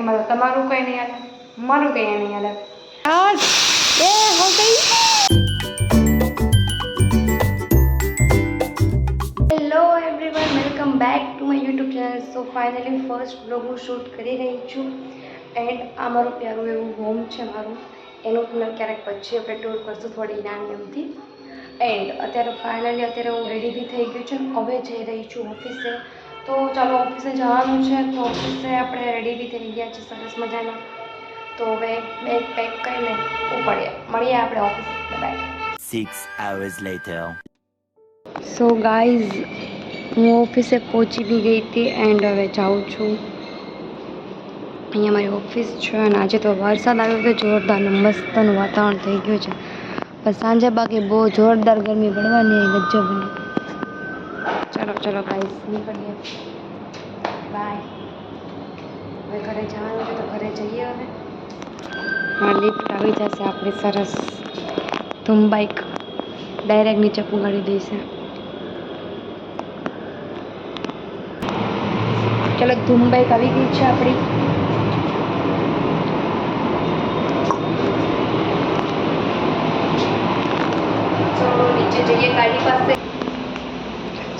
એમાં તો તમારું કંઈ નહીં હાલે મારું કંઈ નહીં હાલે. એ હો ગઈ. Hello everyone welcome back to my YouTube channel so finally first blog હું શૂટ કરી રહી છું. એન્ડ આ મારું પ્યારું એવું હોમ છે મારું. એનું તમને ક્યારેક પછી આપણે ટૂર કરશું થોડી નાની એમથી એન્ડ અત્યારે ફાઇનલી અત્યારે હું રેડી બી થઈ ગયું છું હવે જઈ રહી છું ઓફિસે તો ચાલો ઓફિસે જવાનું છે તો ઓફિસે આપણે રેડી બી થઈ ગયા છે સરસ મજાના. તો હવે બેગ પેક કરીને ઉપાડીએ. મળીએ આપણે office. Bye Six hours later. So guys હું ઓફિસે પહોંચી બી ગઈ હતી એન્ડ હવે જાઉં છું. અહીંયા મારી ઓફિસ છે અને આજે તો વરસાદ આવ્યો કે જોરદાર મસ્તનું વાતાવરણ થઈ ગયું છે. પણ સાંજે બાકી બહુ જોરદાર ગરમી પડવાની ગજબની ચલો ચલો ગાઈઝ નીકળીએ. બાય હવે ઘરે જવાનું છે, તો ઘરે જઈએ હવે. હા લિફ્ટ આવી જશે આપણી સરસ ધૂમ બાઇક ડાયરેક્ટ નીચે પુગાડી દેશે ચલો ધૂમ બાઇક આવી ગઈ છે આપણી. નીચે જઈએ, ગાડી પાસે.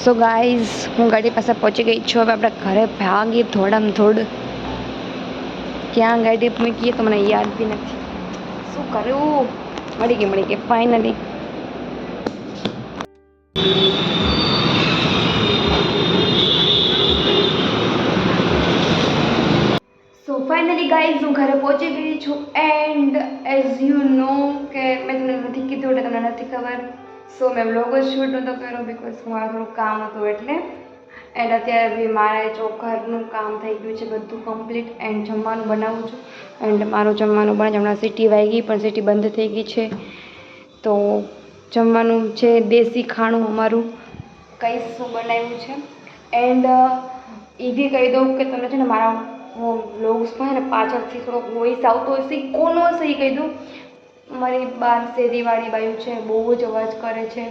સો ગાઈઝ હું ગાડી પાસે પહોંચી ગઈ છું. હવે આપણે ઘરે ભાગીએ થોડામાં થોડ ક્યાં ગાડી મૂકીએ તો મને યાદ બી નથી. શું કર્યું મળી ગઈ મળી ગઈ ફાઇનલી સો ફાઇનલી ગાઈઝ હું ઘરે પહોંચી ગઈ છું. એન્ડ એઝ યુ નો કે મેં તમને નથી કીધું એટલે તમને નથી ખબર. સો મેં બ્લોગ જ શૂટ નહોતો કર્યો બિકોઝ મારું થોડું કામ હતું એટલે. એન્ડ અત્યારે બી મારે ચોખરનું કામ થઈ ગયું છે, બધું કમ્પ્લીટ એન્ડ જમવાનું બનાવું છું. એન્ડ મારું જમવાનું બને હમણાં સિટી વાગી, પણ સિટી બંધ થઈ ગઈ છે. તો જમવાનું છે, દેશી ખાણું અમારું. કઈ શું બનાવ્યું છે? એન્ડ એ બી કહી દઉં કે તમે છે ને મારા બ્લોગ્સ હોય ને પાછળથી થોડોક વોઇસ આવતો હશે, કોનો હશે એ કહી દઉં. મારી બાર શેરીવાળી બાયું છે બહુ જ અવાજ કરે છે.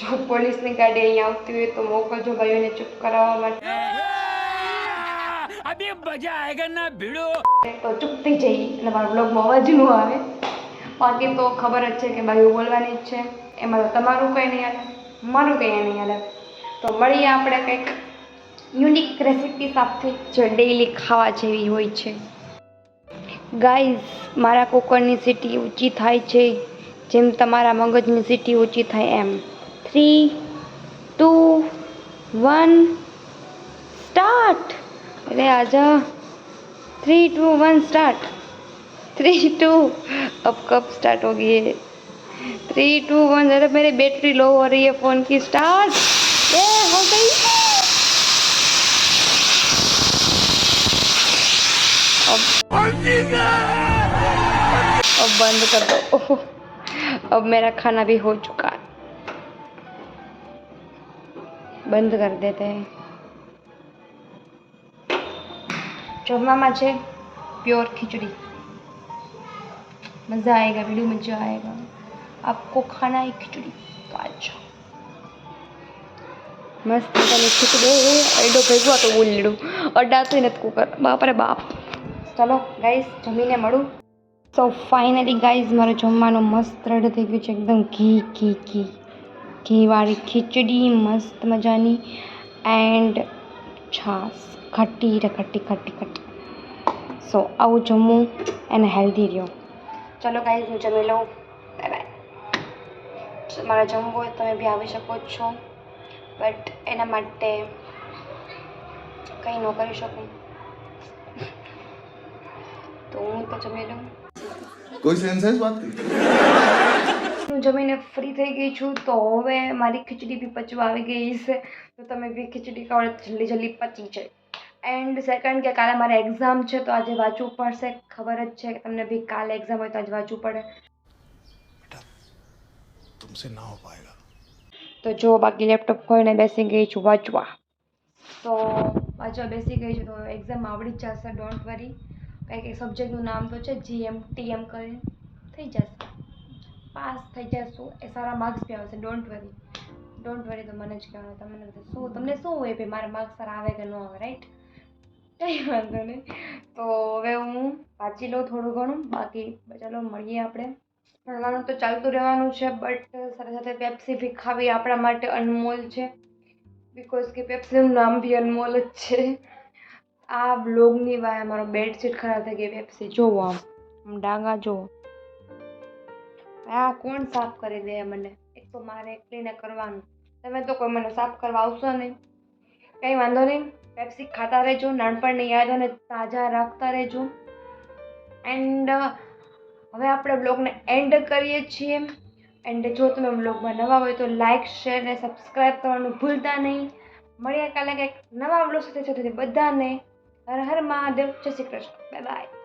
જો પોલીસની ગાડી અહીંયા આવતી હોય તો મોકલજો ભાઈઓને ચૂપ કરાવવા માટે. અભી મજા આયેગા ના ભીડો. તો ચૂપ થઈ જઈ એટલે મારો બ્લોગમાં અવાજ ન આવે. બાકી તો ખબર જ છે કે બાયું બોલવાની જ છે. એમાં તમારું કંઈ નહીં હાલે મારું કંઈ નહીં હાલે. તો મળીએ આપણે કંઈક યુનિક રેસિપી સાથે જે ડેઈલી ખાવા જેવી હોય છે. ગાઈઝ મારા કુકરની સીટી ઊંચી થાય છે જેમ તમારા મગજની સીટી ઊંચી થાય એમ થ્રી ટુ વન स्टार्ट अरे आजा three two one start three two अब कब स्टार्ट होगी ये थ्री टू वन अरे मेरी बैटरी लो हो रही है फ़ोन की स्टार्ट ये हो गई अब अब बंद कर दो अब मेरा खाना भी हो चुका है बंद कर देते हैं जमवामा છે प्योर खिचड़ी मज़ा आएगा वीडियो में मज़ा आएगा आपको खाना है खिचड़ी तो अच्छा મસ્ત મજાની ખીચડી એડો ભેગો તો બોલીડું અડાતું નથી કુકર બાપ રે બાપ ચલો ગાઈસ જમીને મળું. સો ફાઇનલી ગાઈઝ મારું જમવાનું મસ્ત રેડી થઈ ગયું છે. એકદમ ઘી ઘી ઘી. ઘીવાળી ખીચડી, મસ્ત મજાની. એન્ડ છાશ. ખટ્ટી રે ખટ્ટી ખટ્ટી ખટ્ટી સો આવું જમવું એને હેલ્ધી રહ્યો. ચલો ગાઈઝ હું જમી લઉં. બાય મારે જમવું હોય તમે બી આવી શકો છો. બટ એના માટે કંઈ ન કરી શકું. તો હું તો જમી કોઈ સેન્સેસ વાત? હું જમીને ફ્રી થઈ ગઈ છું તો હવે મારી ખીચડી બી પચવા આવી ગઈ છે. તો તમે બી ખીચડી ખાવ જલ્દી જલ્દી પચી જાય. એન્ડ સેકન્ડ કે કાલે મારે એક્ઝામ છે તો આજે વાંચવું પડશે. ખબર જ છે કે તમને બી કાલે એક્ઝામ હોય તો આજે વાંચવું પડે. તુમસે ના હો પાએગા તો જો બાકી લેપટોપ ખોઈને બેસી ગઈ છું વાંચવા. તો વાંચવા બેસી ગઈ છું તો એક્ઝામ આવડી જ જશે ડોન્ટ વરી કંઈક એક સબ્જેક્ટનું નામ તો છે જીએમ ટીએમ કરીને. થઈ જશે. પાસ થઈ જશું. એ સારા માર્ક્સ બી આવશે. ડોન્ટ વરી ડોન્ટ વરી તો મને જ કહેવાનું. તમને શું તમને શું હોય ભાઈ મારા માર્ક્સ સારા આવે કે ન આવે રાઈટ કંઈ વાંધો નહીં. તો હવે હું વાંચી લઉં થોડું ઘણું. બાકી ચાલો મળીએ આપણે. ભણવાનું તો ચાલતું રહેવાનું છે બટ સાથે સાથે પેપ્સી બી ખાવી આપણા માટે અનમોલ છે. બિકોઝ કે પેપ્સીનું નામ બી અનમોલ જ છે. આ બ્લોગની વાય મારો બેડશીટ ખરાબ થઈ ગઈ પેપ્સી જોવો આમ. આમ ડાંગા જોવો. આ કોણ સાફ કરી દે મને? એક તો મારે એકલીને કરવાનું. તમે તો કોઈ મને સાફ કરવા આવશો નહીં. કંઈ વાંધો નહીં. પેપ્સી ખાતા રહેજો, નાનપણની યાદોને તાજા રાખતા રહેજો. એન્ડ હવે આપણે બ્લોગને એન્ડ કરીએ છીએ. એન્ડ જો તમે બ્લોગમાં નવા હોય તો લાઇક શેર અને સબસ્ક્રાઈબ કરવાનું ભૂલતા નહીં. મળીએ કાલે કંઈક નવા બ્લોગ સાથે બધાને હર હર મહાદેવ. જય શ્રી કૃષ્ણ. Bye bye